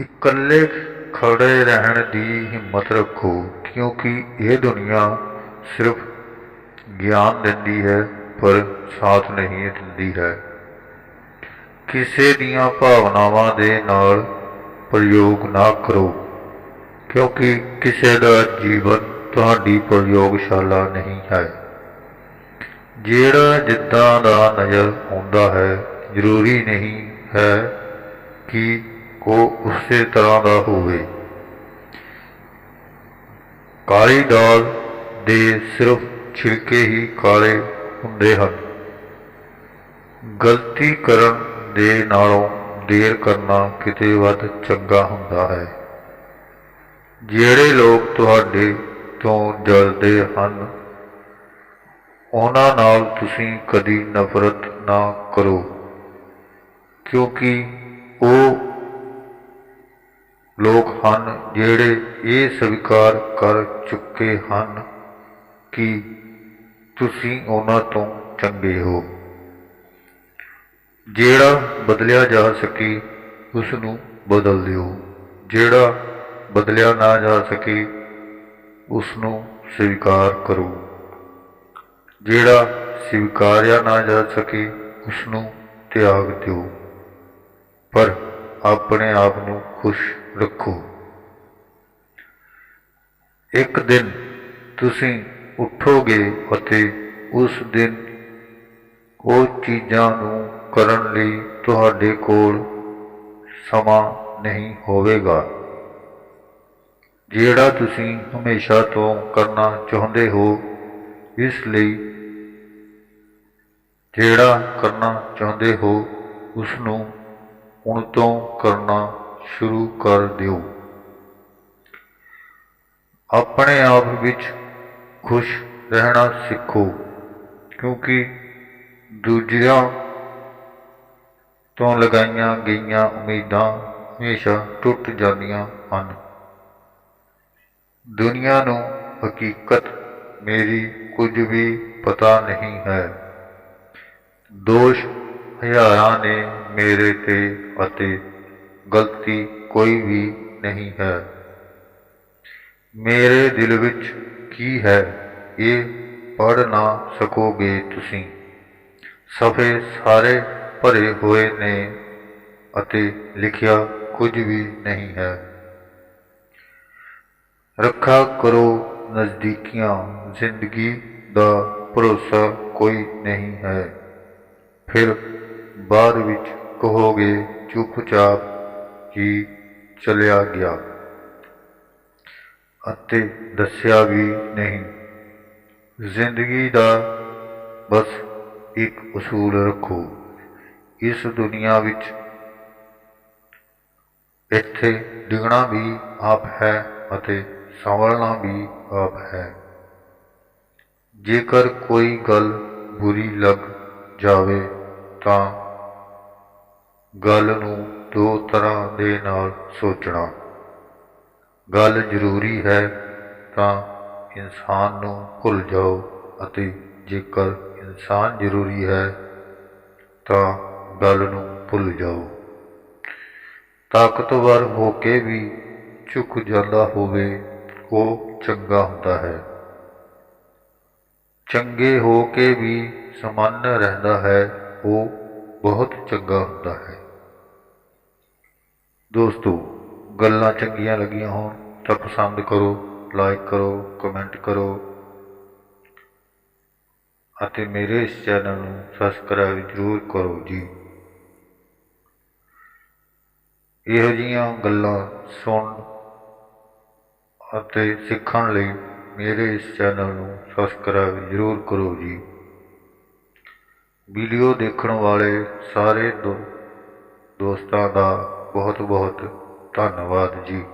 ਇਕੱਲੇ ਖੜੇ ਰਹਿਣ ਦੀ ਹਿੰਮਤ ਰੱਖੋ ਕਿਉਂਕਿ ਇਹ ਦੁਨੀਆ ਸਿਰਫ ਗਿਆਨ ਦਿੰਦੀ ਹੈ, ਪਰ ਸਾਥ ਨਹੀਂ ਦਿੰਦੀ ਹੈ। ਕਿਸੇ ਦੀਆਂ ਭਾਵਨਾਵਾਂ ਦੇ ਨਾਲ ਪ੍ਰਯੋਗ ਨਾ ਕਰੋ, ਕਿਉਂਕਿ ਕਿਸੇ ਦਾ ਜੀਵਨ ਤੁਹਾਡੀ ਪ੍ਰਯੋਗਸ਼ਾਲਾ ਨਹੀਂ ਹੈ। ਜਿਹੜਾ ਜਿੱਦਾਂ ਦਾ ਨਜ਼ਰ ਆਉਂਦਾ ਹੈ, ਜ਼ਰੂਰੀ ਨਹੀਂ ਹੈ ਕਿ ਉਹ ਉਸੇ ਤਰ੍ਹਾਂ ਦਾ ਹੋਵੇ। ਕਾਲੀ ਦਾਲ ਦੇ ਸਿਰਫ ਛਿਲਕੇ ਹੀ ਕਾਲੇ ਹੁੰਦੇ ਹਨ। ਗਲਤੀ ਕਰਨ ਦੇ ਨਾਲੋਂ ਦੇਰ ਕਰਨਾ ਕਿਤੇ ਵੱਧ ਚੰਗਾ ਹੁੰਦਾ ਹੈ। ਜਿਹੜੇ ਲੋਕ ਤੁਹਾਡੇ ਤੋਂ ਜਲਦੇ ਹਨ, ਉਹਨਾਂ ਨਾਲ ਤੁਸੀਂ ਕਦੀ ਨਫ਼ਰਤ ਨਾ ਕਰੋ, ਕਿਉਂਕਿ ਉਹ ਲੋਕ ਹਨ ਜਿਹੜੇ ਇਹ ਸਵੀਕਾਰ ਕਰ ਚੁੱਕੇ ਹਨ ਕਿ ਤੁਸੀਂ ਉਹਨਾਂ ਤੋਂ ਚੰਗੇ ਹੋ। ਜਿਹੜਾ ਬਦਲਿਆ ਜਾ ਸਕੇ ਉਸ ਨੂੰ ਬਦਲ ਦਿਓ। ਜਿਹੜਾ ਬਦਲਿਆ ਨਾ ਜਾ ਸਕੇ ਉਸ ਨੂੰ ਸਵੀਕਾਰ ਕਰੋ। ਜਿਹੜਾ ਸਵੀਕਾਰਿਆ ਨਾ ਜਾ ਸਕੇ ਉਸ ਨੂੰ ਤਿਆਗ ਦਿਓ। ਪਰ ਆਪਣੇ ਆਪ ਨੂੰ ਖੁਸ਼ ਰੱਖੋ। ਇੱਕ ਦਿਨ ਤੁਸੀਂ ਉੱਠੋਗੇ ਅਤੇ ਉਸ ਦਿਨ ਉਹ ਚੀਜ਼ਾਂ ਨੂੰ ਕਰਨ ਲਈ ਤੁਹਾਡੇ ਕੋਲ ਸਮਾਂ ਨਹੀਂ ਹੋਵੇਗਾ। ਜਿਹੜਾ ਤੁਸੀਂ ਹਮੇਸ਼ਾ ਤੋਂ ਕਰਨਾ ਚਾਹੁੰਦੇ ਹੋ, ਇਸ ਲਈ ਜਿਹੜਾ ਕਰਨਾ ਚਾਹੁੰਦੇ ਹੋ ਉਸ ਨੂੰ ਹੁਣ ਤੋਂ ਕਰਨਾ ਸ਼ੁਰੂ ਕਰ ਦਿਓ। ਆਪਣੇ ਆਪ ਵਿੱਚ ਖੁਸ਼ ਰਹਿਣਾ ਸਿੱਖੋ, ਕਿਉਂਕਿ ਦੂਜਿਆਂ ਤੋਂ ਲਗਾਈਆਂ ਗਈਆਂ ਉਮੀਦਾਂ ਹਮੇਸ਼ਾ ਟੁੱਟ ਜਾਂਦੀਆਂ ਹਨ। ਦੁਨੀਆ ਨੂੰ ਹਕੀਕਤ ਮੇਰੀ ਕੁਝ ਵੀ ਪਤਾ ਨਹੀਂ ਹੈ। ਦੋਸ਼ ਹਜ਼ਾਰਾਂ ਨੇ ਮੇਰੇ ਤੇ ਅਤੇ ਗਲਤੀ ਕੋਈ ਵੀ ਨਹੀਂ ਹੈ। ਮੇਰੇ ਦਿਲ ਵਿੱਚ ਕੀ ਹੈ, ਇਹ ਪੜ੍ਹ ਨਾ ਸਕੋਗੇ ਤੁਸੀਂ। ਸਫੇ ਸਾਰੇ ਭਰੇ ਹੋਏ ਨੇ ਅਤੇ ਲਿਖਿਆ ਕੁਝ ਵੀ ਨਹੀਂ ਹੈ। ਰੱਖਾ ਕਰੋ ਨਜ਼ਦੀਕੀਆਂ, ਜ਼ਿੰਦਗੀ ਦਾ ਭਰੋਸਾ ਕੋਈ ਨਹੀਂ ਹੈ। ਫਿਰ ਬਾਅਦ ਵਿੱਚ ਕਹੋਗੇ, ਚੁੱਪਚਾਪ ਹੀ ਚਲਿਆ ਗਿਆ ਅਤੇ ਦੱਸਿਆ ਵੀ ਨਹੀਂ। ਜ਼ਿੰਦਗੀ ਦਾ ਬਸ ਇੱਕ ਉਸੂਲ ਰੱਖੋ। ਇਸ ਦੁਨੀਆ ਵਿੱਚ ਇੱਥੇ ਡਿਗਣਾ ਵੀ ਆਪ ਹੈ ਅਤੇ ਸੰਭਲਣਾ ਵੀ ਆਪ ਹੈ। ਜੇਕਰ ਕੋਈ ਗੱਲ ਬੁਰੀ ਲੱਗ ਜਾਵੇ ਤਾਂ ਗੱਲ ਨੂੰ ਦੋ ਤਰ੍ਹਾਂ ਦੇ ਨਾਲ ਸੋਚਣਾ। ਗੱਲ ਜ਼ਰੂਰੀ ਹੈ ਤਾਂ ਇਨਸਾਨ ਨੂੰ ਭੁੱਲ ਜਾਓ ਅਤੇ ਜੇਕਰ ਇਨਸਾਨ ਜ਼ਰੂਰੀ ਹੈ ਤਾਂ ਗੱਲ ਨੂੰ ਭੁੱਲ ਜਾਓ। ਤਾਕਤਵਰ ਹੋ ਕੇ ਵੀ ਝੁਕ ਜਾਂਦਾ ਹੋਵੇ, ਉਹ ਚੰਗਾ ਹੁੰਦਾ ਹੈ। ਚੰਗੇ ਹੋ ਕੇ ਵੀ ਸਮਾਨ ਰਹਿੰਦਾ ਹੈ, ਉਹ ਬਹੁਤ ਚੰਗਾ ਹੁੰਦਾ ਹੈ। ਦੋਸਤੋ, ਗੱਲਾਂ ਚੰਗੀਆਂ ਲੱਗੀਆਂ ਹੋਣ ਤਾਂ ਪਸੰਦ ਕਰੋ ਲਾਈਕ ਕਰੋ ਕਮੈਂਟ ਕਰੋ ਅਤੇ ਮੇਰੇ ਇਸ ਚੈਨਲ ਨੂੰ ਸਬਸਕ੍ਰਾਈਬ ਜ਼ਰੂਰ ਕਰੋ ਜੀ। ਇਹੋ ਜਿਹੀਆਂ ਗੱਲਾਂ ਸੁਣ ਅਤੇ ਸਿੱਖਣ ਲਈ ਮੇਰੇ ਇਸ ਚੈਨਲ ਨੂੰ ਸਬਸਕ੍ਰਾਈਬ ਜ਼ਰੂਰ ਕਰੋ ਜੀ। ਵੀਡੀਓ ਦੇਖਣ ਵਾਲੇ ਸਾਰੇ ਦੋ ਦੋਸਤਾਂ ਦਾ ਬਹੁਤ ਬਹੁਤ ਧੰਨਵਾਦ ਜੀ।